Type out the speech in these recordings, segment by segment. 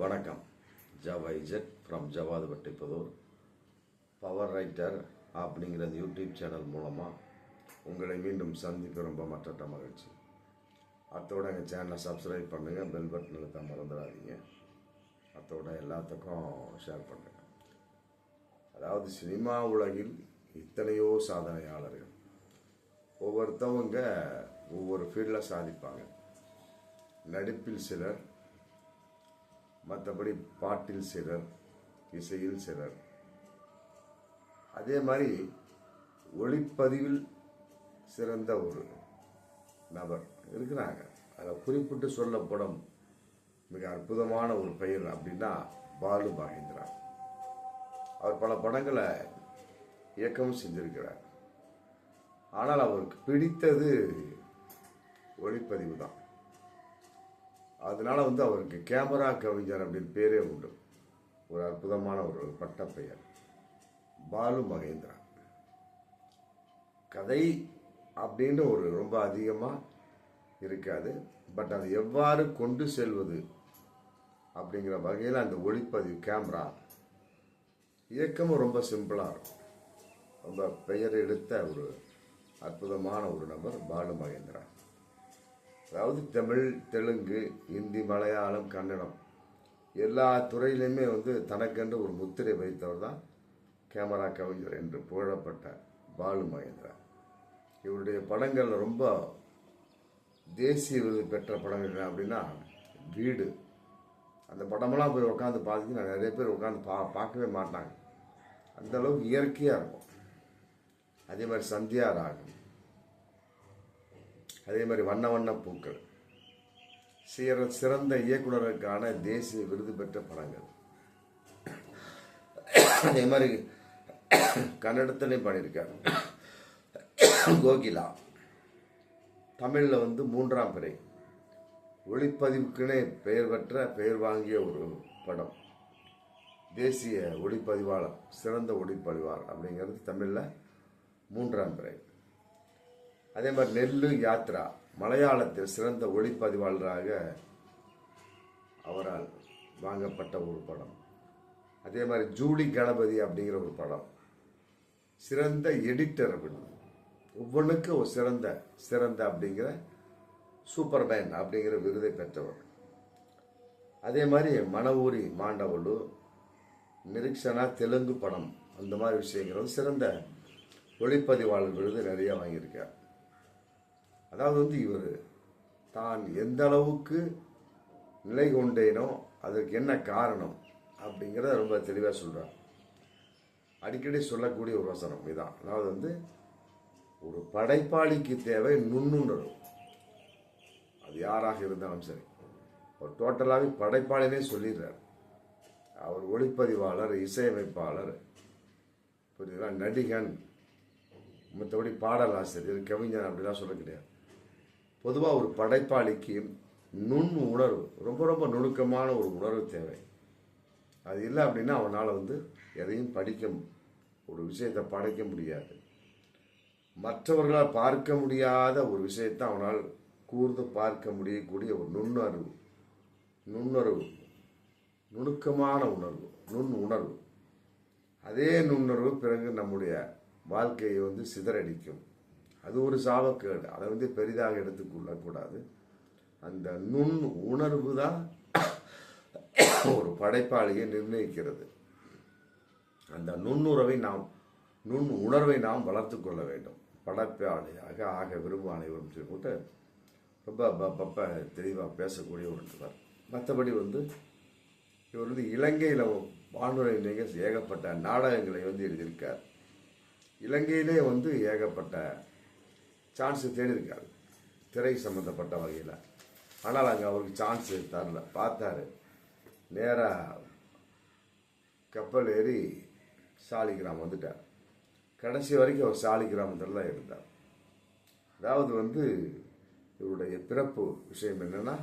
வணக்கம். Jawa Z from Javadhupatti Pattipudur power writer அப்படிங்கிற YouTube channel மூலமாக உங்களை மீண்டும் சந்திக்க ரொம்ப மற்ற மகிழ்ச்சி. அத்தோட எங்கள் சேனலை சப்ஸ்கிரைப் பண்ணுங்கள் பெல் பட்டன் அழுத்த மறந்துடாதீங்க. அத்தோட எல்லாத்துக்கும் ஷேர் பண்ணுங்கள் அதாவது சினிமா உலகில் இத்தனையோ சாதனையாளர்கள். ஒவ்வொருத்தவங்க ஒவ்வொரு ஃபீல்டில் சாதிப்பாங்க. நடிப்பில் சிலர் மற்றபடி பாட்டில் சிலர் இசையில் சிலர் அதே மாதிரி ஒளிப்பதிவில் சிறந்த ஒரு நபர் இருக்கிறாங்க. அதில் குறிப்பிட்டு சொல்லப்படும் மிக அற்புதமான ஒரு பெயர் அப்படின்னா பாலு மகேந்திரா அவர் பல படங்களை இயக்கமும் செஞ்சிருக்கிறார். ஆனால் அவருக்கு பிடித்தது ஒளிப்பதிவு தான். அதனால வந்து அவருக்கு கேமரா கவிஞர் அப்படின்னு பேரே உண்டு. ஒரு அற்புதமான ஒரு பட்டப்பெயர். பாலு மகேந்திரா கதை அப்படின்னு ஒரு ரொம்ப அதிகமாக இருக்காது. பட் அது எவ்வாறு கொண்டு செல்வது அப்படிங்கிற வகையில் அந்த ஒளிப்பதிவு கேமரா இயக்கமும் ரொம்ப சிம்பிளாக இருக்கும். ரொம்ப பெயர் எடுத்த ஒரு அற்புதமான ஒரு நபர் பாலு மகேந்திரா அதாவது தமிழ் தெலுங்கு ஹிந்தி மலையாளம் கன்னடம். எல்லா துறையிலையுமே வந்து தனக்கென்று ஒரு முத்திரை வைத்தவர் தான் கேமரா கவிஞர் என்று புகழப்பட்ட பாலு மகேந்திரா இவருடைய படங்கள் ரொம்ப தேசிய விருது பெற்ற படங்கள் என்ன அப்படின்னா வீடு. அந்த படமெல்லாம் போய் உட்காந்து பார்த்தீங்கன்னா நிறைய பேர் உட்காந்து பா பார்க்கவே மாட்டாங்க. அந்த அளவுக்கு இயற்கையாக இருக்கும். அதே மாதிரி சந்தியா ராகம். அதே மாதிரி வண்ண வண்ண பூக்கள். சிற சிறந்த இயக்குனருக்கான தேசிய விருது பெற்ற படங்கள். அதே மாதிரி கன்னடத்திலையும் பண்ணியிருக்கார் கோகிலா. தமிழில் வந்து மூன்றாம் பிறை. ஒளிப்பதிவுக்குனே பெயர் பெற்ற பெயர் வாங்கிய ஒரு படம். தேசிய ஒளிப்பதிவாளர் சிறந்த ஒளிப்பதிவாளர் அப்படிங்கிறது தமிழில் மூன்றாம் பிறை. அதே மாதிரி நெல்லு யாத்ரா மலையாளத்தில் சிறந்த ஒளிப்பதிவாளராக அவரால் வாங்கப்பட்ட ஒரு படம். அதே மாதிரி ஜூலி கணபதி அப்படிங்கிற ஒரு படம். சிறந்த எடிட்டர் அப்படின்னு. ஒவ்வொன்றுக்கும் ஒரு சிறந்த சிறந்த அப்படிங்கிற சூப்பர்மேன் அப்படிங்கிற விருதை பெற்றவர். அதே மாதிரி மணவூரி மாண்டவலு நிரீக்ஷனா தெலுங்கு படம் அந்த மாதிரி விஷயங்கள் சிறந்த ஒளிப்பதிவாளர் விருது நிறைய வாங்கியிருக்கார். அதாவது வந்து இவர் தான் எந்த அளவுக்கு நிலை கொண்டேனோ அதற்கு என்ன காரணம் அப்படிங்கிறத ரொம்ப தெளிவாக சொல்கிறார் அடிக்கடி சொல்லக்கூடிய ஒரு வசனம் இதான். அதாவது வந்து ஒரு படைப்பாளிக்கு தேவை நுண்ணுணர்வு. அது யாராக இருந்தாலும் சரி. அவர் டோட்டலாகவே படைப்பாளினே சொல்லிடுறார். அவர் ஒளிப்பதிவாளர் இசையமைப்பாளர் புரியுதுங்களா? நடிகன் மற்றபடி பாடலாசிரியர் கவிஞர் அப்படிலாம் சொல்ல கிடையாது. பொதுவாக ஒரு படைப்பாளிக்கு நுண் உணர்வு ரொம்ப ரொம்ப நுணுக்கமான ஒரு உணர்வு தேவை. அது இல்லை அப்படின்னா அவனால் வந்து எதையும் படிக்க ஒரு விஷயத்தை படைக்க முடியாது. மற்றவர்களால் பார்க்க முடியாத ஒரு விஷயத்தை அவனால் கூர்ந்து பார்க்க முடியக்கூடிய ஒரு நுண்ணறிவு. நுண்ணறிவு. நுணுக்கமான உணர்வு. நுண் உணர்வு. அதே நுண்ணறிவு பிறகு நம்முடைய வாழ்க்கையை வந்து சிதறடிக்கும். அது ஒரு சாபக்கேடு. அதை வந்து பெரிதாக எடுத்துக்கொள்ளக்கூடாது அந்த நுண் உணர்வு தான் ஒரு படைப்பாளியை நிர்ணயிக்கிறது. அந்த நுண்ணுறவை நாம் நுண் உணர்வை நாம் வளர்த்து கொள்ள வேண்டும். படைப்பாளியாக ஆக விரும்பும் அனைவரும் சொல்லிட்டு ரொம்ப பப்ப தெளிவாக பேசக்கூடிய ஒரு நபர். மற்றபடி வந்து இவர் வந்து இலங்கையில் வானொலி நிகழ்ச்சி ஏகப்பட்ட நாடகங்களை வந்து எழுதியிருக்கார். இலங்கையிலே வந்து ஏகப்பட்ட சான்ஸு தேடியிருக்காரு. திரை சம்மந்தப்பட்ட வகையில். ஆனால் அங்கே அவருக்கு சான்ஸ் தரல. பார்த்தாரு. நேராக கப்பல் ஏறி சாலிகிராம் வந்துட்டார். கடைசி வரைக்கும் அவர் சாலிகிராமத்தில் தான் இருந்தார். அதாவது வந்து இவருடைய பிறப்பு விஷயம் என்னென்னா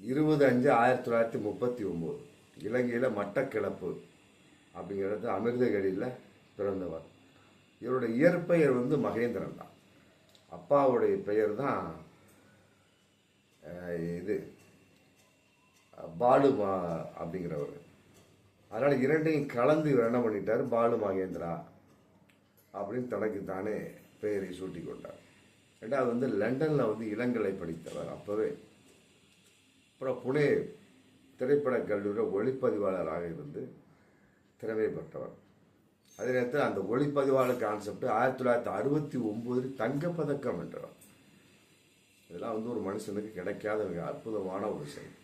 இருபது அஞ்சு ஆயிரத்தி தொள்ளாயிரத்தி முப்பத்தி ஒம்பது. இலங்கையில் மட்டக்கிழப்பு அப்படிங்கிறது அமிர்தகடியில் பிறந்தவர். இவருடைய இயற்பெயர் வந்து மகேந்திரன் தான். அப்பாவுடைய பெயர் தான் இது பாலுமா அப்படிங்கிறவர். அதனால் இரண்டையும் கலந்து இவர் என்ன பண்ணிட்டார்? பாலு மகேந்திரா அப்படின்னு தனக்கு தானே பெயரை சூட்டி கொண்டார். ரெண்டாவது வந்து லண்டனில் வந்து இளங்கலை படித்தவர் அப்போவே. அப்புறம் புனே திரைப்படக் கல்லூரியில் ஒளிப்பதிவாளராக இருந்து திறமை பெற்றவர் அதே நேரத்தில் அந்த ஒளிப்பதிவாளர் கான்செப்ட் ஆயிரத்தி தொள்ளாயிரத்தி அறுபத்தி ஒம்போதில் தங்கப்பதக்கம் வென்றவர். இதெல்லாம் வந்து ஒரு மனுஷனுக்கு கிடைக்காத மிக அற்புதமான ஒரு விஷயம்.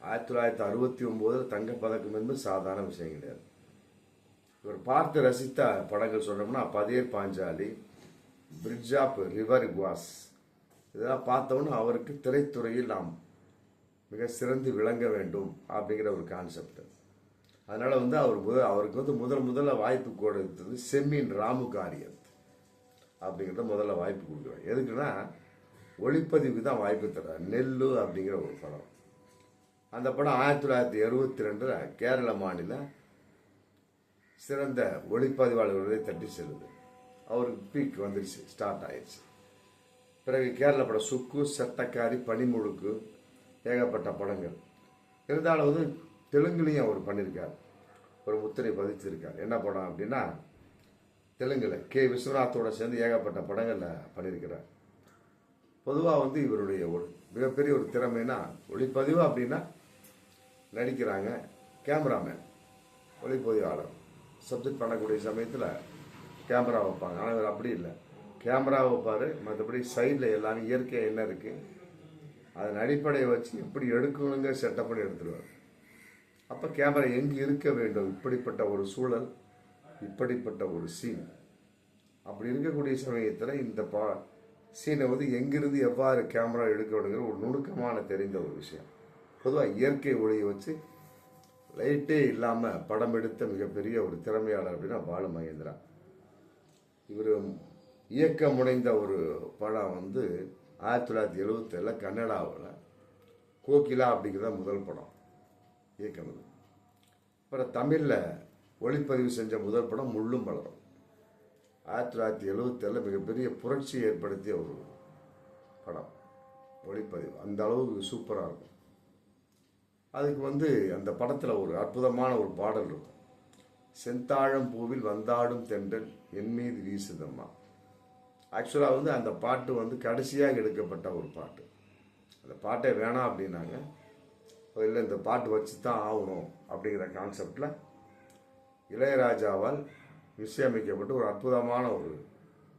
ஆயிரத்தி தொள்ளாயிரத்தி அறுபத்தி ஒம்போதில் தங்கப்பதக்கம் என்பது சாதாரண விஷயம் கிடையாது. இவர் பார்த்து ரசித்த படங்கள் சொன்னோம்னா Pather Panchali bridge of river Kwai இதெல்லாம் பார்த்தோன்னா அவருக்கு திரைத்துறையில் நாம் மிக சிறந்து விளங்க வேண்டும் அப்படிங்கிற ஒரு கான்செப்ட் அதனால் வந்து அவர் முதல் அவருக்கு வந்து முதல் முதல்ல வாய்ப்பு கொடுத்தது செம்மின் ராமுகாரியத் அப்படிங்கிறத முதல்ல வாய்ப்பு கொடுக்குறோம் எதுக்குன்னா ஒளிப்பதிவுக்கு தான் வாய்ப்பு தர்றார். நெல்லு அப்படிங்கிற ஒரு படம். அந்த படம் ஆயிரத்தி தொள்ளாயிரத்தி எழுபத்தி ரெண்டில் கேரள மாநில சிறந்த ஒளிப்பதிவாளர்களை தட்டி செல்லுது. அவருக்கு பீக் வந்துடுச்சு ஸ்டார்ட் ஆயிடுச்சு பிறகு கேரள படம் சுக்கு சட்டக்காரி பனிமுழுக்கு ஏகப்பட்ட படங்கள். இருந்தாலும் வந்து தெலுங்குலேயும் அவர் பண்ணியிருக்கார். ஒரு முத்திரை பதிச்சிருக்கார் என்ன படம் அப்படின்னா தெலுங்கில் கே. விஸ்வநாத்தோட சேர்ந்து ஏகப்பட்ட படங்களில் பண்ணியிருக்கிறார். பொதுவாக வந்து இவருடைய ஒரு மிகப்பெரிய ஒரு திறமைனா ஒளிப்பதிவு அப்படின்னா நடிக்கிறாங்க கேமராமேன் ஒளிப்பதிவாளர். சப்ஜெக்ட் பண்ணக்கூடிய சமயத்தில் கேமரா வைப்பாங்க. ஆனால் இவர் அப்படி இல்லை. கேமரா வைப்பார். மற்றபடி சைடில் எல்லாமே இயற்கை என்ன இருக்குது அதன் அடிப்படையை வச்சு எப்படி எடுக்கணுங்கிற செட்டப் பண்ணி எடுத்துருவார் அப்போ கேமரா எங்கே இருக்க வேண்டும்? இப்படிப்பட்ட ஒரு சூழல் இப்படிப்பட்ட ஒரு சீன் அப்படி இருக்கக்கூடிய சமயத்தில் இந்த பா சீனை வந்து எங்கிருந்து எவ்வாறு கேமரா எடுக்க வேணுங்கிற ஒரு நுணுக்கமான தெரிந்த ஒரு விஷயம். பொதுவாக இயற்கை ஒளியை வச்சு லைட்டே இல்லாமல் படம் எடுத்த மிகப்பெரிய ஒரு திறமையாளர் அப்படின்னா பாலு மகேந்திரா இவர் இயக்க முனைந்த ஒரு படம் வந்து ஆயிரத்தி தொள்ளாயிரத்தி எழுபத்தேழில் கன்னடாவில் கோகிலா அப்படிங்கிறத முதல் படம். இயக்குனது அப்புறம் தமிழில் ஒளிப்பதிவு செஞ்ச முதல் படம் முள்ளும் பலரும் ஆயிரத்தி தொள்ளாயிரத்தி எழுபத்தேழில் மிகப்பெரிய புரட்சி ஏற்படுத்திய ஒரு படம் ஒளிப்பதிவு. அந்த அளவுக்கு சூப்பராக இருக்கும். அதுக்கு வந்து அந்த படத்தில் ஒரு அற்புதமான ஒரு பாடல் இருக்கும். செந்தாழம் பூவில் வந்தாடும் தென்றல் என் மீது வீசுதம்மா. ஆக்சுவலாக வந்து அந்த பாட்டு வந்து கடைசியாக எடுக்கப்பட்ட ஒரு பாட்டு. அந்த பாட்டே வேணாம் அப்படின்னாங்க. இல்லை இந்த பாட்டு வச்சு தான் ஆகணும் அப்படிங்கிற கான்செப்டில் இளையராஜாவால் இசையமைக்கப்பட்ட ஒரு அற்புதமான ஒரு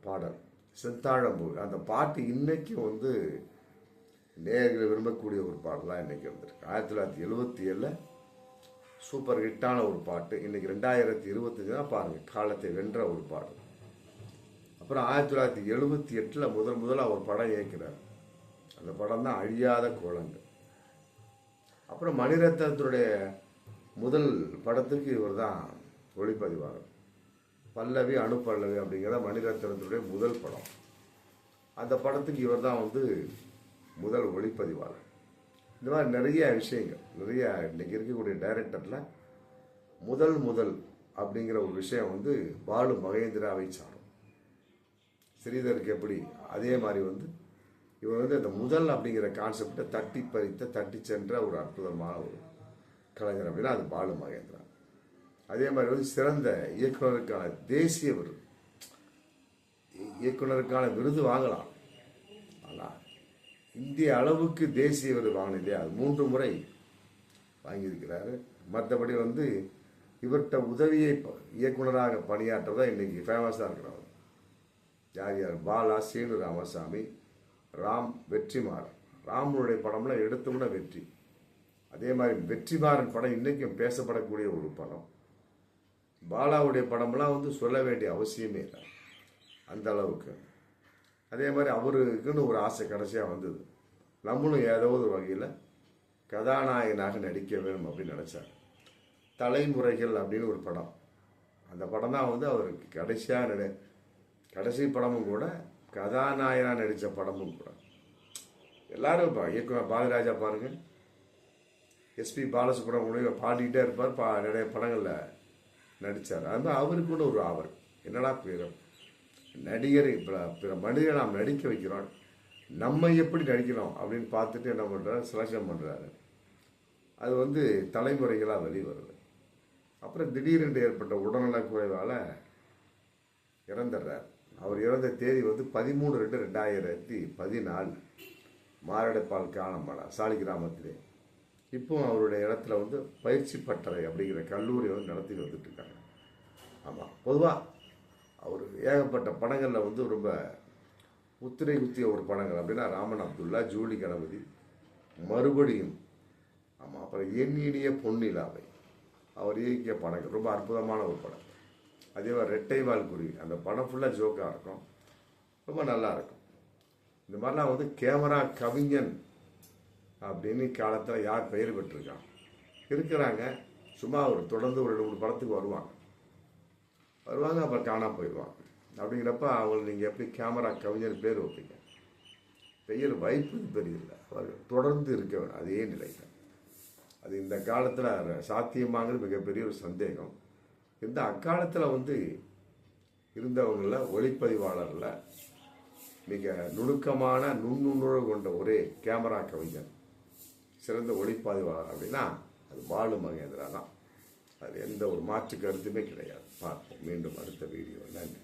பாடல். செந்தாழம்பூ. அந்த பாட்டு இன்றைக்கும் வந்து நேர்களை விரும்பக்கூடிய ஒரு பாடலாக இன்றைக்கி வந்திருக்கு. ஆயிரத்தி தொள்ளாயிரத்தி எழுபத்தி ஏழில் சூப்பர் ஹிட்டான ஒரு பாட்டு. இன்றைக்கி ரெண்டாயிரத்தி இருபத்தஞ்சு தான் பாருங்கள் காலத்தை வென்ற ஒரு பாடல். அப்புறம் ஆயிரத்தி தொள்ளாயிரத்தி எழுபத்தி எட்டில் முதல் முதலாக ஒரு படம் இயக்கிறார். அந்த படம் தான் அழியாத கோலங்கள். அப்புறம் மணிரத்னத்துடைய முதல் படத்துக்கு இவர் தான் ஒளிப்பதிவாளர். பல்லவி அணுப்பல்லவி அப்படிங்கிற மணிரத்னத்துடைய முதல் படம். அந்த படத்துக்கு இவர் தான் வந்து முதல் ஒளிப்பதிவாளர். இந்த மாதிரி நிறைய விஷயங்கள் நிறைய இன்னைக்கு இருக்கக்கூடிய டைரக்டரில் முதல் முதல் அப்படிங்கிற ஒரு விஷயம் வந்து பாலு மகேந்திராவை சாரும். ஸ்ரீதருக்கு எப்படி அதே மாதிரி வந்து இவர் வந்து அந்த முதல் அப்படிங்கிற கான்செப்டை தட்டி பறித்த தட்டி சென்ற ஒரு அற்புதமான ஒரு கலைஞர் அப்படின்னா அது பாலு மகேந்திரா அதே மாதிரி வந்து சிறந்த இயக்குனருக்கான தேசிய விருது. இயக்குனருக்கான விருது வாங்கலாம். ஆனால் இந்திய அளவுக்கு தேசிய விருது வாங்கினதே அது. மூன்று முறை வாங்கியிருக்கிறாரு. மற்றபடி வந்து இவர்கிட்ட உதவியை ப- இயக்குனராக பணியாற்றதான் இன்னைக்கு ஃபேமஸாக இருக்கிறவர். யார் யார்? பாலா சீனு ராமசாமி ராம் வெற்றிமார் ராமனுடைய படம்லாம் எடுத்தோம்னா வெற்றி. அதே மாதிரி வெற்றிமாறன் படம் இன்னைக்கும் பேசப்படக்கூடிய ஒரு படம். பாலாவுடைய படம்லாம் வந்து சொல்ல வேண்டிய அவசியமே இல்லை. அந்த அளவுக்கு. அதே மாதிரி அவருக்குன்னு ஒரு ஆசை கடைசியாக வந்தது. நம்மளும் ஏதோ ஒரு வகையில் கதாநாயகனாக நடிக்க வேணும் அப்படின்னு நினச்சார். தலைமுறைகள் அப்படின்னு ஒரு படம். அந்த படம் தான் வந்து அவருக்கு கடைசியாக நட கடைசி படமும் கூட கதாநாயகனாக நடித்த படமும் கூட. எல்லாரும் இப்போ இயக்குனர் பாலராஜா பாருங்க. எஸ்பி பாலசுப்ரமணியம் பாடிக்கிட்டே இருப்பார். பா நிறைய படங்களில் நடித்தார் அது மாதிரி அவருக்கு கூட ஒரு ஆவல். என்னடா பிற நடிகர் இப்போ பிற மனிதரை நாம் நடிக்க வைக்கிறோம். நம்ம எப்படி நடிக்கிறோம் அப்படின்னு பார்த்துட்டு என்ன பண்ணுறாரு செலக்ஷன் பண்ணுறாரு அது வந்து தலைமுறைகளாக வெளிவருது. அப்புறம் திடீரென்று ஏற்பட்ட உடல்நலக் குறைவால் இறந்துடுறார். அவர் இறந்த தேதி வந்து பதிமூணு ரெண்டு ரெண்டாயிரத்தி பதினாலு. மாரடைப்பால் காணப்படார் சாலி கிராமத்திலே. இப்போ அவருடைய இடத்துல வந்து பயிற்சி பட்டறை அப்படிங்கிற கல்லூரி வந்து நடத்தி வந்துட்டுருக்காங்க. ஆமாம் பொதுவாக அவர் ஏகப்பட்ட படங்களில் வந்து ரொம்ப முத்திரை குத்திய ஒரு படங்கள். அப்படின்னா ராமன் அப்துல்லா ஜூலி கணபதி மறுபடியும் ஆமாம் அப்புறம் என் பொன்னிலாவை. அவர் இயக்கிய படங்கள் ரொம்ப அற்புதமான ஒரு படம். அதே மாதிரி ரெட்டைவால் குருவி. அந்த படம் ஃபுல்லாக ஜோக்காக இருக்கும். ரொம்ப நல்லா இருக்கும். இந்த மாதிரிலாம் வந்து கேமரா கவிஞன் அப்படின்னு காலத்தில் யார் பெயர் பெற்றிருக்கான் இருக்கிறாங்க. சும்மா ஒரு தொடர்ந்து ஒரு ரெண்டு மூணு படத்துக்கு வருவாங்க. வருவாங்க அப்புறம் காணாமல் போயிடுவாங்க. அப்படிங்கிறப்ப அவங்களை நீங்கள் எப்படி கேமரா கவிஞர் பேர் வைப்பீங்க? பெயர் வாய்ப்பு பெரியதில்லை அவர்கள் தொடர்ந்து இருக்க அதே நிலையில். அது இந்த காலத்தில் சாத்தியமாகிறது மிகப்பெரிய ஒரு சந்தேகம். இந்த அக்காலத்தில் வந்து இருந்தவங்களில் ஒளிப்பதிவாளரில் மிக நுணுக்கமான நுண்ணுணர்வு கொண்ட ஒரே கேமரா கவிஞர். சிறந்த ஒளிப்பதிவாளர் அப்படின்னா அது பாலு மகேந்திரா தான். அது எந்த ஒரு மாற்று கருத்துமே கிடையாது. பார்ப்போம். மீண்டும் அடுத்த வீடியோ நன்றி.